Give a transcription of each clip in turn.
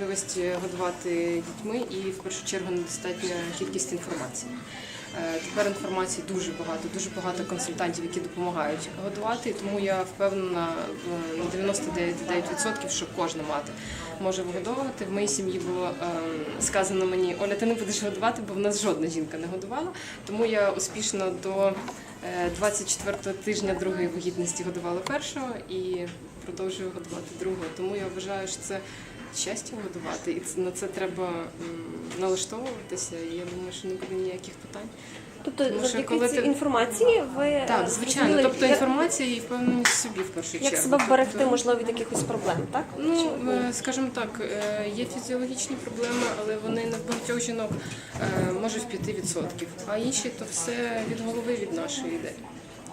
можливості годувати дітьми і в першу чергу недостатня кількість інформації. Е, Тепер інформації дуже багато, дуже багато консультантів, які допомагають годувати. Тому я впевнена на 99,9%, що кожна мати може вигодовувати. В моїй сім'ї було ем, сказано мені, Оля, ти не будеш годувати, бо в нас жодна жінка не годувала. Тому я успішно до е, 24-го тижня другої вагітності годувала першого і продовжую годувати другого. Тому я вважаю, що це щастя годувати, і на це треба налаштовуватися. І я думаю, що не буде ніяких питань. Тобто, Тому завдяки коли цій ти- інформації ви Так, е, звичайно. зрозуміли, Тобто як- інформація і впевненість собі в першу чергу. Як себе вберегти, Тобто, можливо, від якихось проблем, так? Ну, Чи- е, скажімо так, е, є фізіологічні проблеми, але вони в багатьох жінок може в 5%. А інші то все від голови від нашої йде.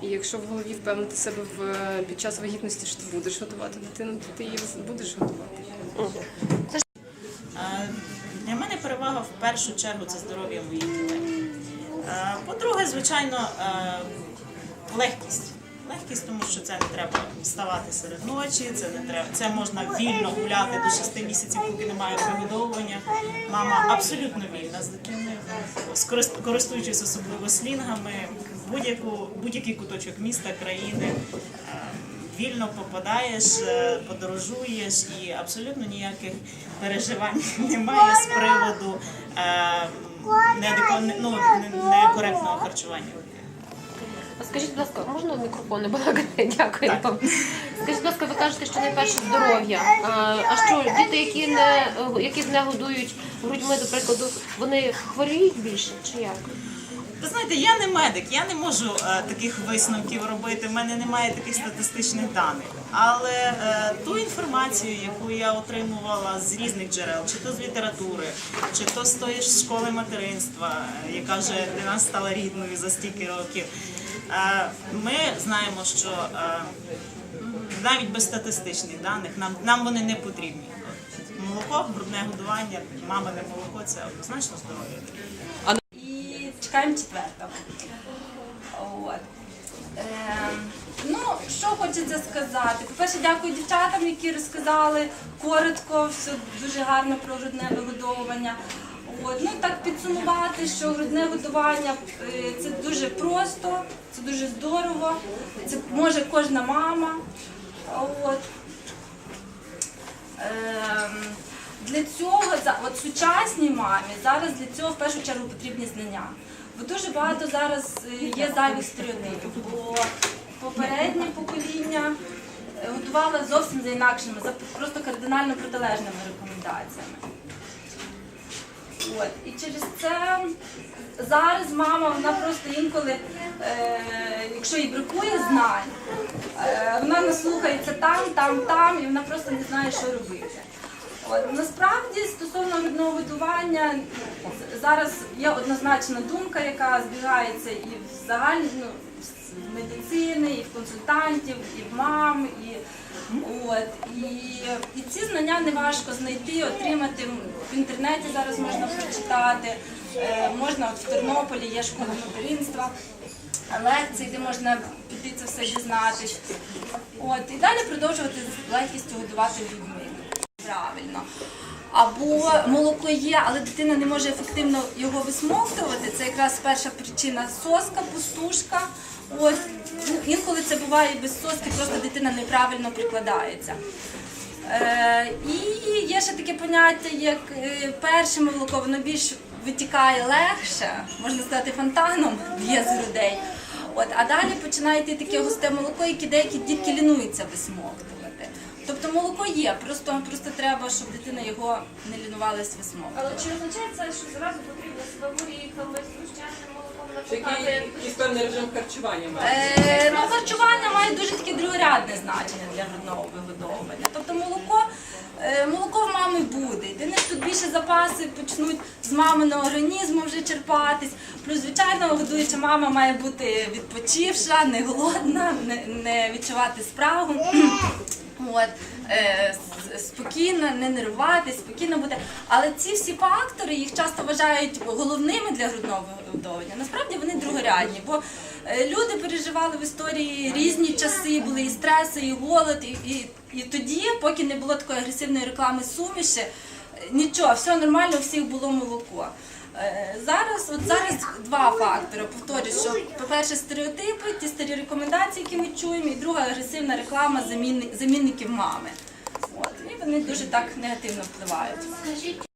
І якщо в голові впевнити себе в під час вагітності, що ти будеш готувати дитину, то ти її будеш готувати. Е, Для мене перевага в першу чергу це здоров'я моїх дітей. Е, По-друге, звичайно, е, легкість. Легкість, тому що це не треба вставати серед ночі, це не треба, це можна вільно гуляти до 6 місяців, поки немає вигодовування. Мама абсолютно вільна з дитиною, користуючись особливо слінгами, будь-який куточок міста, країни. Е, вільно попадаєш, е, подорожуєш і абсолютно ніяких переживань немає з приводу е, ну, некоректного харчування. Скажіть, будь ласка, можна мікрофон не балакати? Дякую вам. Скажіть, будь ласка, ви кажете, що найперше здоров'я. А, а що діти, які не які не годують грудьми, до прикладу, вони хворіють більше чи як? Ви знаєте, я не медик, я не можу е, таких висновків робити. в мене немає таких статистичних даних. Але е, ту інформацію, яку я отримувала з різних джерел, чи то з літератури, чи то з тої ж школи материнства, е, яка вже для нас стала рідною за стільки років, е, ми знаємо, що е, навіть без статистичних даних нам, нам вони не потрібні. Молоко, грудне годування, мамине молоко це однозначно здоров'я. Чекаємо четвертого. От. Ем, ну, що хочеться сказати? По-перше, дякую дівчатам, які розказали коротко, все дуже гарно про грудне вигодовування. От. Ну, так підсумувати, що грудне годування е, це дуже просто, це дуже здорово, це може кожна мама. От. Ем, Для цього от сучасній мамі зараз для цього в першу чергу потрібні знання. Бо дуже багато зараз е, є зайвих стереотипів. Бо попереднє покоління е, готувало зовсім за інакшими, за просто кардинально протилежними рекомендаціями. От. І через це зараз мама, вона просто інколи, е, якщо їй бракує знань, е, вона наслухається там, там, там, і вона просто не знає, що робити. От, насправді, стосовно грудного годування, зараз є однозначна думка, яка збігається і в загальні, ну, медицини, і в консультантів, і в мам, і, от, і, і ці знання не важко знайти, отримати в інтернеті зараз можна прочитати. Е, можна от в Тернополі є школа материнства, лекції, де можна піти це все дізнатись. От, і далі продовжувати з легкістю годувати людьми. Правильно. Або молоко є, але дитина не може ефективно його висмоктувати. Це якраз перша причина соска, пустушка. От ну, інколи це буває без соски, просто дитина неправильно прикладається. Е, і є ще таке поняття, як е, перше молоко, воно більш витікає легше, можна сказати, фонтаном б'є з грудей. От, а далі починає йти таке густе молоко, яке деякі дітки лінуються висмоктувати. Тобто молоко є, просто, просто треба, щоб дитина його не лінувалась висмоктувати. Але чи означає це, що зразу потрібно себе горіхами, зручняним молоком Який напитати? якийсь певний режим харчування має? Е, ну, харчування має дуже таке другорядне значення для грудного вигодовування. Тобто молоко, е, молоко в мами буде. Єдине, що тут більше запаси почнуть з маминого організму вже черпатись. Плюс, звичайно, годуюча мама має бути відпочивша, не голодна, не, не відчувати спрагу. От, е, спокійно, не нервуватись, спокійно бути. Але ці всі фактори їх часто вважають головними для грудного вигодовування. Насправді вони другорядні, бо е, люди переживали в історії різні часи, були і стреси, і голод, і, і, і тоді, поки не було такої агресивної реклами суміші. нічого, все нормально, у всіх було молоко. Е, Зараз, от зараз два фактори. Повторюю, що по-перше, стереотипи, ті старі рекомендації, які ми чуємо, і друга агресивна реклама замінни- замінників мами. От, і вони дуже так негативно впливають. Скажіть,